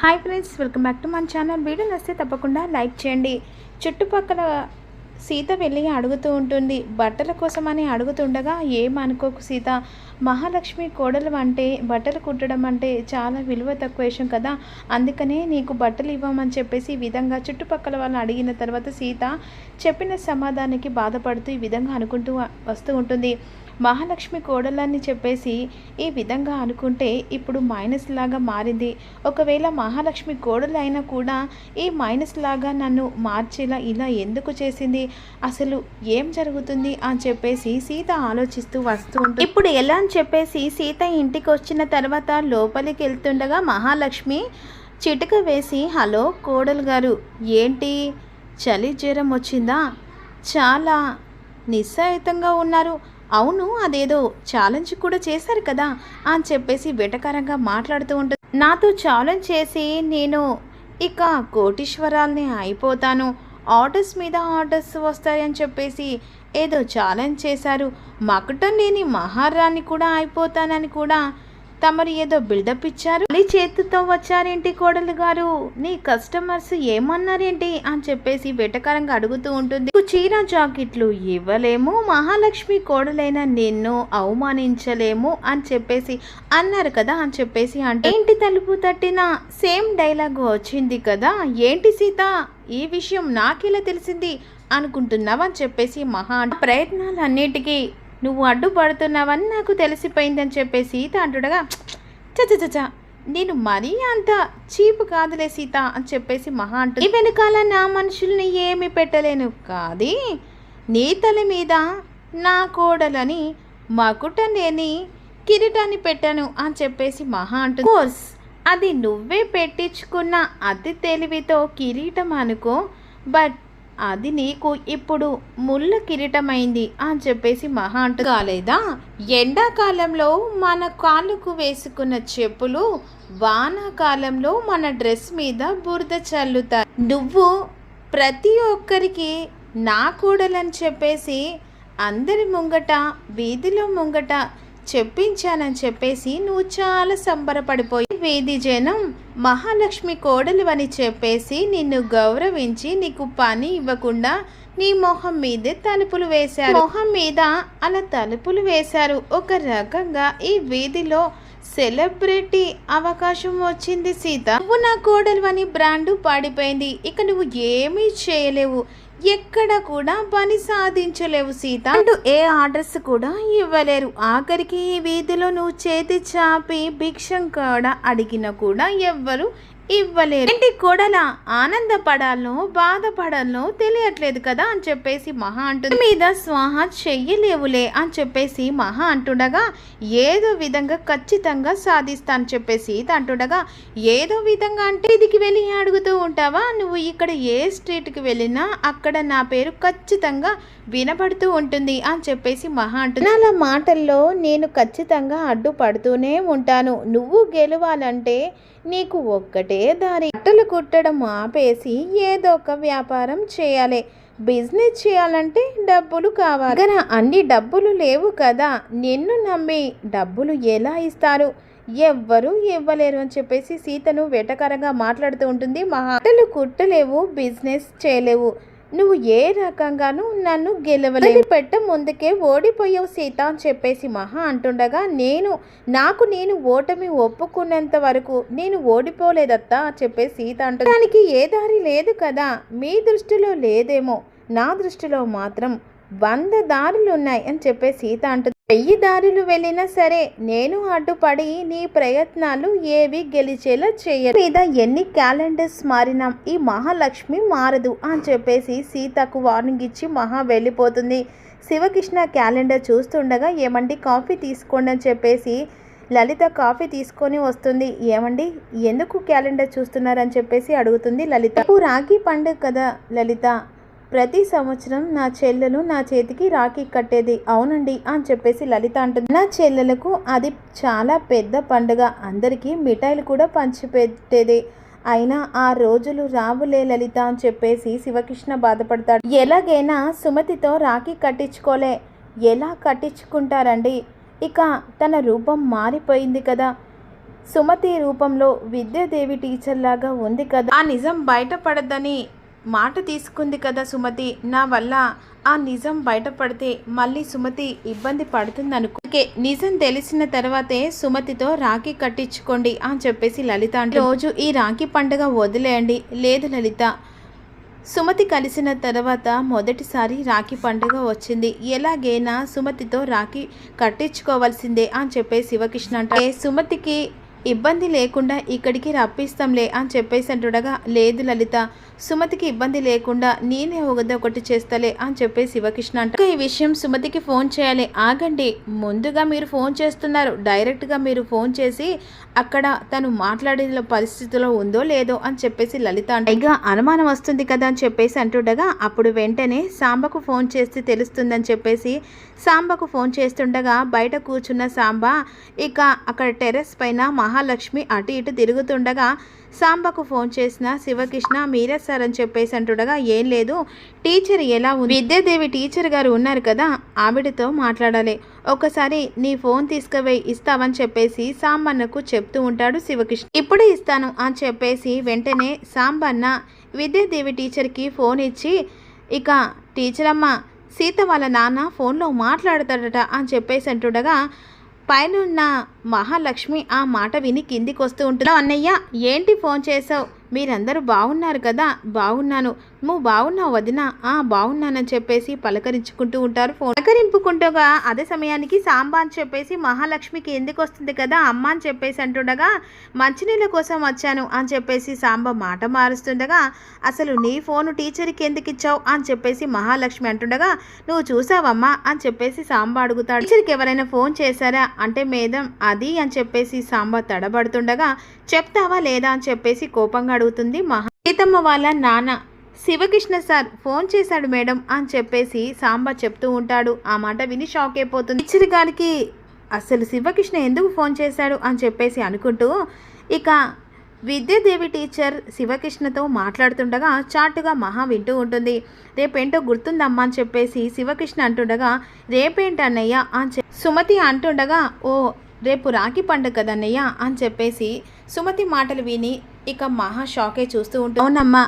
Hi friends welcome back to మన channel video నచ్చితే తప్పకుండా లైక్ చేయండి. చుట్టుపక్కల సీత వెళ్ళి అడుగుతూ ఉంటుంది. బట్టల కోసమని అడుగుతుండగా ఏమనుకోకు సీత? మహాలక్ష్మి కోడలు అంటే బట్టలు కుట్టడం అంటే చాలా విలువ తక్కువ విషయం కదా. అందుకనే నీకు బట్టలు ఇవ్వమని చెప్పేసి ఈ విధంగా చుట్టుపక్కల వాళ్ళు అడిగిన తర్వాత సీత చెప్పిన సమాధానానికి బాధపడుతూ ఈ విధంగా అనుకుంటూ వస్తూ ఉంటుంది. మహాలక్ష్మి కోడలని చెప్పేసి ఈ విధంగా అనుకుంటే ఇప్పుడు మైనస్ లాగా మారింది. ఒకవేళ మహాలక్ష్మి కోడలు అయినా కూడా ఈ మైనస్ లాగా నన్ను మార్చేలా ఇలా ఎందుకు చేసింది? అసలు ఏం జరుగుతుంది? అని చెప్పేసి సీత ఆలోచిస్తూ వస్తూ ఉంటుంది. ఇప్పుడు ఎలా అని చెప్పేసి సీత ఇంటికి వచ్చిన తర్వాత లోపలికి వెళ్తుండగా మహాలక్ష్మి చిటిక వేసి హలో కోడలు గారు ఏంటి? చలి జ్వరం వచ్చిందా? చాలా నిస్సాయితంగా ఉన్నారు. అవును అదేదో ఛాలెంజ్ కూడా చేశారు కదా అని చెప్పేసి వెటకారంగా మాట్లాడుతూ ఉంటుంది. నాతో ఛాలెంజ్ చేసి నేను ఇక కోటీశ్వరాల్ని అయిపోతాను. ఆర్డర్స్ మీద ఆర్డర్స్ వస్తాయని చెప్పేసి ఏదో ఛాలెంజ్ చేశారు. మకటం లేని మహారాణి కూడా అయిపోతానని కూడా తమరు ఏదో బిల్డప్ ఇచ్చారు. మళ్ళీ చేతితో వచ్చారేంటి కోడలు గారు? నీ కస్టమర్స్ ఏమన్నారేంటి? అని చెప్పేసి వెటకారంగా అడుగుతూ ఉంటుంది. చీర జాకెట్లు ఇవ్వలేము. మహాలక్ష్మి కోడలైన నిన్ను అవమానించలేము అని చెప్పేసి అన్నారు కదా అని చెప్పేసి అంటే ఏంటి తలుపు తట్టిన? సేమ్ డైలాగ్ వచ్చింది కదా. ఏంటి సీత? ఈ విషయం నాకెలా తెలిసింది? అనుకుంటున్నావని చెప్పేసి మహా ప్రయత్నాలన్నిటికీ నువ్వు అడ్డుపడుతున్నావని నాకు తెలిసిపోయిందని చెప్పే సీత అంటుండగా చచ్చ చచ్చ నేను మరీ అంత చీపు కాదులే సీత అని చెప్పేసి మహా అంటుంది. వెనకాల నా మనుషుల్ని ఏమి పెట్టలేను కాది నీ తల మీద నా కోడలని మకుట లేని కిరీటాన్ని పెట్టాను అని చెప్పేసి మహా అంటుంది. కోర్స్ అది నువ్వే పెట్టించుకున్న అతి తెలివితో కిరీటం అనుకో బట్ అది నీకు ఇప్పుడు ముళ్ళ కిరీటమైంది అని చెప్పేసి మహా అంటూ కాలేదా ఎండాకాలంలో మన కాళ్ళకు వేసుకున్న చెప్పులు వానాకాలంలో మన డ్రెస్ మీద బురద చల్లుతాయి. నువ్వు ప్రతి ఒక్కరికి నా కూడలని చెప్పేసి అందరి ముంగట వీధిలో ముంగట చెప్పించానని చెప్పేసి నువ్వు చాలా సంబరపడిపోయి వీధి జనం మహాలక్ష్మి కోడలు అని చెప్పేసి నిన్ను గౌరవించి నీకు పని ఇవ్వకుండా నీ మొహం మీదే తలుపులు వేశారు. మొహం మీద అలా తలుపులు వేశారు. ఒక రకంగా ఈ వీధిలో సెలబ్రిటీ అవకాశం వచ్చింది సీత. నువ్వు నా కోడలు అని బ్రాండు పాడిపోయింది. ఇక నువ్వు ఏమీ చేయలేవు. ఎక్కడ కూడా పని సాధించలేవు సీత. అంటూ ఏ ఆర్డర్స్ కూడా ఇవ్వలేరు. ఆఖరికి ఈ వీధిలో నువ్వు చేతి చాపి భిక్షం కూడా అడిగినా కూడా ఎవ్వరు ఇవ్వలేరు ఏంటి కోడల? ఆనందపడాలనో బాధపడాలనో తెలియట్లేదు కదా అని చెప్పేసి మహా అంటుంది. మీద స్వాహ చెయ్యలేవులే అని చెప్పేసి మహా అంటుండగా ఏదో విధంగా ఖచ్చితంగా సాధిస్తాను చెప్పేసి ఇది అంటుండగా ఏదో విధంగా అంటే ఇదికి వెళ్ళి అడుగుతూ ఉంటావా? నువ్వు ఇక్కడ ఏ స్ట్రీట్కి వెళ్ళినా అక్కడ నా పేరు ఖచ్చితంగా వినపడుతూ ఉంటుంది అని చెప్పేసి మహా అంటుంది. అలా మాటల్లో నేను ఖచ్చితంగా అడ్డుపడుతూనే ఉంటాను. నువ్వు గెలవాలంటే నీకు ఒక్కటే దారి. బట్టలు కుట్టడం ఆపేసి ఏదో ఒక వ్యాపారం చేయాలి. బిజినెస్ చేయాలంటే డబ్బులు కావాలి. దగ్గర అన్ని డబ్బులు లేవు కదా నిన్ను నమ్మి డబ్బులు ఎలా ఇస్తారు? ఎవ్వరు ఇవ్వలేరు అని చెప్పేసి సీతను వెటకరంగా మాట్లాడుతూ ఉంటుంది. మాటలు కుట్టలేవు బిజినెస్ చేయలేవు. నువ్వు ఏ రకంగానూ నన్ను గెలవలేదు పెట్ట ముందుకే ఓడిపోయావు సీత అని చెప్పేసి మహా అంటుండగా నేను నాకు నేను ఓటమి ఒప్పుకున్నంత వరకు నేను ఓడిపోలేదత్తా అని చెప్పేసి సీత అంటుంది. దానికి ఏ దారి లేదు కదా మీ దృష్టిలో లేదేమో నా దృష్టిలో మాత్రం. వంద దారులు ఉన్నాయి అని చెప్పే సీత అంటుంది. వెయ్యి దారులు వెళ్ళినా సరే నేను అడ్డుపడి నీ ప్రయత్నాలు ఏవి గెలిచేలా చేయరు మీద ఎన్ని క్యాలెండర్స్ మారినా ఈ మహాలక్ష్మి మారదు అని చెప్పేసి సీతకు వార్నింగ్ ఇచ్చి మహా వెళ్ళిపోతుంది. శివకృష్ణ క్యాలెండర్ చూస్తుండగా ఏమండి కాఫీ తీసుకోండి అని చెప్పేసి లలిత కాఫీ తీసుకొని వస్తుంది. ఏమండి ఎందుకు క్యాలెండర్ చూస్తున్నారని చెప్పేసి అడుగుతుంది లలిత. రాఖీ పండుగ కదా లలిత ప్రతి సంవత్సరం నా చెల్లెలు నా చేతికి రాఖీ కట్టేది అవునండి అని చెప్పేసి లలిత అంటుంది. నా చెల్లెలకు అది చాలా పెద్ద పండుగ. అందరికీ మిఠాయిలు కూడా పంచిపెట్టేది. అయినా ఆ రోజులు రావులే లలిత అని చెప్పేసి శివకృష్ణ బాధపడతాడు. ఎలాగైనా సుమతితో రాఖీ కట్టించుకోలే. ఎలా కట్టించుకుంటారండి? ఇక తన రూపం మారిపోయింది కదా. సుమతి రూపంలో విద్యాదేవి టీచర్ లాగా ఉంది కదా. ఆ నిజం బయటపడద్దని మాట తీసుకుంది కదా సుమతి. నా వల్ల ఆ నిజం బయటపడితే మళ్ళీ సుమతి ఇబ్బంది పడుతుంది అనుకోకే నిజం తెలిసిన తర్వాతే సుమతితో రాఖీ కట్టించుకోండి అని చెప్పేసి లలిత అంటే రోజు ఈ రాఖీ పండుగ వదిలేయండి. లేదు లలిత. సుమతి కలిసిన తర్వాత మొదటిసారి రాఖీ పండుగ వచ్చింది. ఎలాగైనా సుమతితో రాఖీ కట్టించుకోవాల్సిందే అని చెప్పే శివకృష్ణ అంటే. సుమతికి ఇబ్బంది లేకుండా ఇక్కడికి రప్పిస్తాంలే అని చెప్పేసి అంటుండగా లేదు లలిత సుమతికి ఇబ్బంది లేకుండా నేనే ఒకది ఒకటి చేస్తాలే అని చెప్పి శివకృష్ణ అంటే. ఈ విషయం సుమతికి ఫోన్ చేయాలి. ఆగండి. ముందుగా మీరు ఫోన్ చేస్తున్నారు. డైరెక్ట్గా మీరు ఫోన్ చేసి అక్కడ తను మాట్లాడిన పరిస్థితిలో ఉందో లేదో అని చెప్పేసి లలిత అంటే. అనుమానం వస్తుంది కదా అని చెప్పేసి అంటుండగా అప్పుడు వెంటనే సాంబకు ఫోన్ చేస్తే తెలుస్తుందని చెప్పేసి సాంబకు ఫోన్ చేస్తుండగా బయట కూర్చున్న సాంబ ఇక అక్కడ టెర్రస్ పైన మహాలక్ష్మి అటు ఇటు తిరుగుతుండగా సాంబకు ఫోన్ చేసిన శివకృష్ణ మీరే సార్ అని చెప్పేసి అంటుండగా ఏం లేదు. టీచర్ ఎలా ఉంది? విద్యాదేవి టీచర్ గారు ఉన్నారు కదా ఆవిడతో మాట్లాడాలి. ఒకసారి నీ ఫోన్ తీసుకువే ఇస్తావని చెప్పేసి సాంబన్నకు చెప్తూ ఉంటాడు శివకృష్ణ. ఇప్పుడే ఇస్తాను అని చెప్పేసి వెంటనే సాంబన్న విద్యాదేవి టీచర్కి ఫోన్ ఇచ్చి ఇక టీచర్ అమ్మ సీత వాళ్ళ నాన్న ఫోన్లో మాట్లాడతాడట అని చెప్పేసి అంటుండగా పైనున్న మహాలక్ష్మి ఆ మాట విని కిందికి వస్తూ ఉంటుందా అన్నయ్య? ఏంటి ఫోన్ చేసావు మీరందరూ బాగున్నారు కదా బాగున్నాను నువ్వు బాగున్నావు వదిన. ఆ బాగున్నానని చెప్పేసి పలకరించుకుంటూ ఉంటారు ఫోన్. పలకరింపుకుంటూగా అదే సమయానికి సాంబా అని చెప్పేసి మహాలక్ష్మికి ఎందుకు వస్తుంది కదా అమ్మ అని చెప్పేసి అంటుండగా మంచినీళ్ళ కోసం వచ్చాను అని చెప్పేసి సాంబ మాట మారుస్తుండగా అసలు నీ ఫోను టీచర్కి ఎందుకు ఇచ్చావు అని చెప్పేసి మహాలక్ష్మి అంటుండగా నువ్వు చూసావమ్మా అని చెప్పేసి సాంబ అడుగుతాడు. టీచర్కి ఎవరైనా ఫోన్ చేశారా? అంటే మేడం అది అని చెప్పేసి సాంబ తడబడుతుండగా చెప్తావా లేదా అని చెప్పేసి కోపంగా అడుగుతుంది మహా సీతమ్మ వాళ్ళ నాన్న. శివకృష్ణ సార్ ఫోన్ చేశాడు మేడం అని చెప్పేసి సాంబ చెప్తూ ఉంటాడు. ఆ మాట విని షాక్ అయిపోతుంది. టీచర్ గారికి అసలు శివకృష్ణ ఎందుకు ఫోన్ చేశాడు అని చెప్పేసి అనుకుంటూ ఇక విద్యాదేవి టీచర్ శివకృష్ణతో మాట్లాడుతుండగా చాటుగా మహా వింటూ ఉంటుంది. రేపేంటో గుర్తుందమ్మా అని చెప్పేసి శివకృష్ణ అంటుండగా రేపేంటన్నయ్యా? అని చె- సుమతి అంటుండగా ఓ రేపు రాఖీ పండుగ కదన్నయ్య? అని చెప్పేసి సుమతి మాటలు విని ఇక మహా షాకే చూస్తూ ఉంటా అవునమ్మా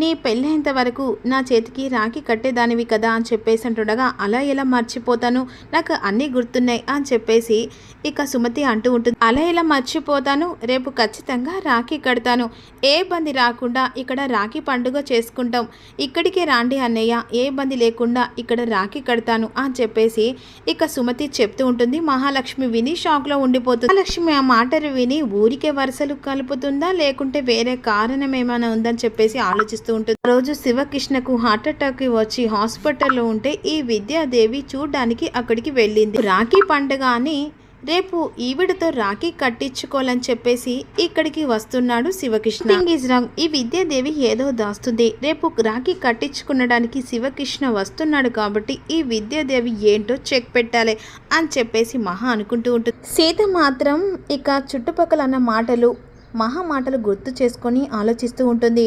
నీ పెళ్ళేంత వరకు నా చేతికి రాఖీ కట్టేదానివి కదా అని చెప్పేసి అంటుండగా అలా ఎలా మర్చిపోతాను? నాకు అన్నీ గుర్తున్నాయి అని చెప్పేసి ఇక సుమతి అంటూ ఉంటుంది. అలా ఎలా మర్చిపోతాను? రేపు ఖచ్చితంగా రాఖీ కడతాను. ఏ ఇబ్బంది రాకుండా ఇక్కడ రాఖీ పండుగ చేసుకుంటాం. ఇక్కడికే రాండి అన్నయ్య. ఏ ఇబ్బంది లేకుండా ఇక్కడ రాఖీ కడతాను అని చెప్పేసి ఇక సుమతి చెప్తూ ఉంటుంది. మహాలక్ష్మి విని షాక్లో ఉండిపోతుంది. మహాలక్ష్మి ఆ మాటలు విని ఊరికే వరుసలు కలుపుతుందా? లేకుంటే వేరే కారణం ఏమైనా ఉందని చెప్పేసి ఆలోచిస్తూ ఉంటుంది. ఆ రోజు శివకృష్ణకు హార్ట్ అటాక్ వచ్చి హాస్పిటల్లో ఉంటే ఈ విద్యాదేవి చూడ్డానికి అక్కడికి వెళ్ళింది. రాఖీ పండుగ అని రేపు ఈవిడతో రాఖీ కట్టించుకోవాలని చెప్పేసి ఇక్కడికి వస్తున్నాడు శివకృష్ణ. Thing is ఈ విద్యాదేవి ఏదో దాస్తుంది. రేపు రాఖీ కట్టించుకునడానికి శివకృష్ణ వస్తున్నాడు కాబట్టి ఈ విద్యాదేవి ఏంటో చెక్ పెట్టాలి అని చెప్పేసి మహా అనుకుంటూ ఉంటుంది. సీత మాత్రం ఇక చుట్టుపక్కల అన్న మాటలు మహా మాటలు గుర్తు చేసుకొని ఆలోచిస్తూ ఉంటుంది.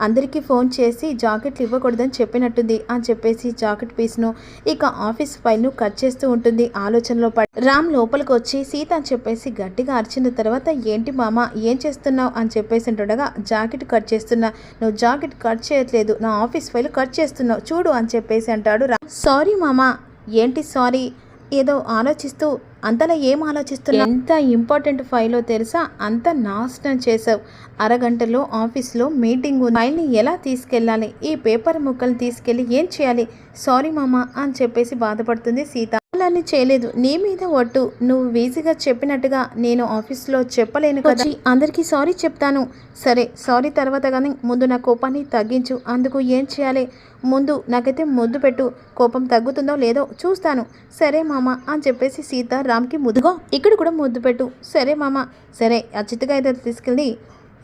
అందరికీ ఫోన్ చేసి జాకెట్లు ఇవ్వకూడదని చెప్పినట్టుంది అని చెప్పేసి జాకెట్ పీస్ను ఇక ఆఫీస్ ఫైల్ను కట్ చేస్తూ ఉంటుంది ఆలోచనలో పడి రామ్ లోపలికి వచ్చి సీత అని చెప్పేసి గట్టిగా అరిచిన తర్వాత ఏంటి మామ ఏం చేస్తున్నావు? అని చెప్పేసి అంటుండగా జాకెట్ కట్ చేస్తున్నా. నువ్వు జాకెట్ కట్ చేయట్లేదు నా ఆఫీస్ ఫైల్ కట్ చేస్తున్నావు చూడు అని చెప్పేసి అంటాడు రామ్. సారీ మామ ఏంటి సారీ? ఏదో ఆలోచిస్తూ అంతలా ఏం ఆలోచిస్తున్నా? ఎంత ఇంపార్టెంట్ ఫైలో తెలుసా? అంత నాశనం చేసావు అరగంటలో ఆఫీస్లో మీటింగ్ ఉంది. ఫైల్ని ఎలా తీసుకెళ్ళాలి? ఈ పేపర్ ముక్కలు తీసుకెళ్ళి ఏం చేయాలి? సారీ మామ అని చెప్పేసి బాధపడుతుంది సీత. అలానే చేయలేదు. నీ మీద ఒట్టు. నువ్వు వీజీగా చెప్పినట్టుగా నేను ఆఫీస్లో చెప్పలేను కదా. వచ్చి అందరికీ సారీ చెప్తాను. సరే సారీ తర్వాత కానీ ముందు నా కోపాన్ని తగ్గించు. అందుకు ఏం చేయాలి? ముందు నాకైతే ముద్దు పెట్టు. కోపం తగ్గుతుందో లేదో చూస్తాను. సరే మామ అని చెప్పేసి సీత రామ్కి ముద్దుగో ఇక్కడ కూడా ముద్దు పెట్టు. సరే మామ. సరే ఆ చిత్త కాగితాలు తీసుకెళ్ళి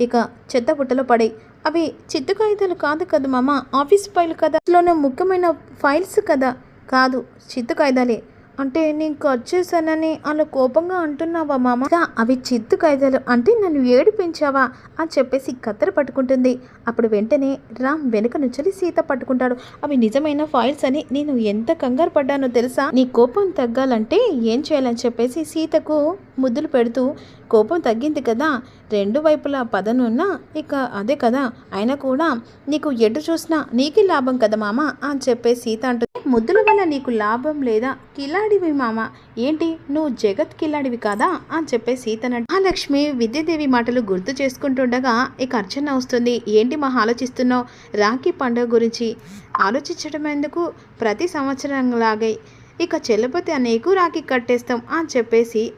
ఇక చెత్త పుట్టలో పడే అవి చిత్త కాగితాలు కాదు కదా మామ. ఆఫీస్ ఫైల్ కదా. లోనే ముఖ్యమైన ఫైల్స్ కదా. కాదు చిత్తు కాగితాలే. అంటే నేను కట్ చేశానని అలా కోపంగా అంటున్నావా మామ? అవి చిత్తు కైదలు అంటే నన్ను ఏడిపించావా? అని చెప్పేసి కత్తెర పట్టుకుంటుంది. అప్పుడు వెంటనే రామ్ వెనుక నుంచి సీత పట్టుకుంటాడు. అవి నిజమైన ఫైల్స్ అని నేను ఎంత కంగారు పడ్డానో తెలుసా? నీ కోపం తగ్గాలంటే ఏం చేయాలని చెప్పేసి సీతకు ముద్దులు పెడుతూ కోపం తగ్గింది కదా. రెండు వైపులా పదనున్నా ఇక అదే కదా. అయినా కూడా నీకు ఎటు చూసినా నీకే లాభం కదా మామ అని చెప్పే సీత అంటుంది. ముద్దుల వల్ల నీకు లాభం లేదా? కిలాడివి మామ. ఏంటి? నువ్వు జగత్ కిలాడివి కాదా? అని చెప్పే సీతన మహాలక్ష్మి విద్యాదేవి మాటలు గుర్తు చేసుకుంటుండగా ఇక అర్చన వస్తుంది. ఏంటి మహా ఆలోచిస్తున్నావు? రాఖీ పండుగ గురించి ఆలోచించడం ఎందుకు? ప్రతి సంవత్సరం లాగే ఇక చెల్లపతి అనేకు రాఖీ కట్టేస్తాం అని చెప్పేసి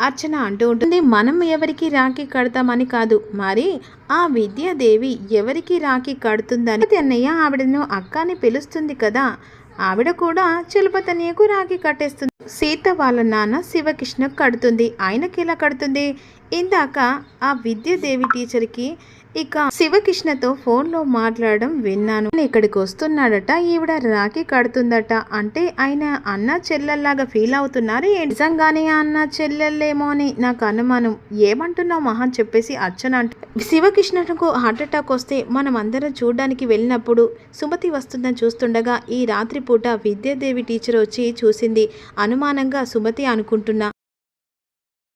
అర్చన అంటూ ఉంటుంది. మనం ఎవరికి రాఖీ కడతామని కాదు. మరి ఆ విద్యాదేవి ఎవరికి రాఖీ కడుతుందని? అన్నయ్య ఆవిడను అక్కని పిలుస్తుంది కదా. ఆవిడ కూడా చలపతి రాఖీ కట్టేస్తుంది. సీత వాళ్ళ నాన్న శివకృష్ణ కడుతుంది. ఆయనకి ఎలా కడుతుంది? ఇందాక ఆ విద్యాదేవి టీచర్కి ఇక శివకృష్ణతో ఫోన్లో మాట్లాడడం విన్నాను. ఇక్కడికి వస్తున్నాడట ఈవిడ రాఖీ కడుతుందట. అంటే ఆయన అన్న చెల్లెల్లాగా ఫీల్ అవుతున్నారు నిజంగానే అన్న చెల్లెల్లేమో అని నాకు అనుమానం. ఏమంటున్నావు మహా చెప్పేసి అర్చన అంట. శివకృష్ణకు హార్ట్ అటాక్ వస్తే మనం అందరం చూడడానికి వెళ్ళినప్పుడు సుమతి వస్తుందని చూస్తుండగా ఈ రాత్రిపూట విద్యాదేవి టీచర్ వచ్చి చూసింది. అనుమానంగా సుమతి అనుకుంటున్నా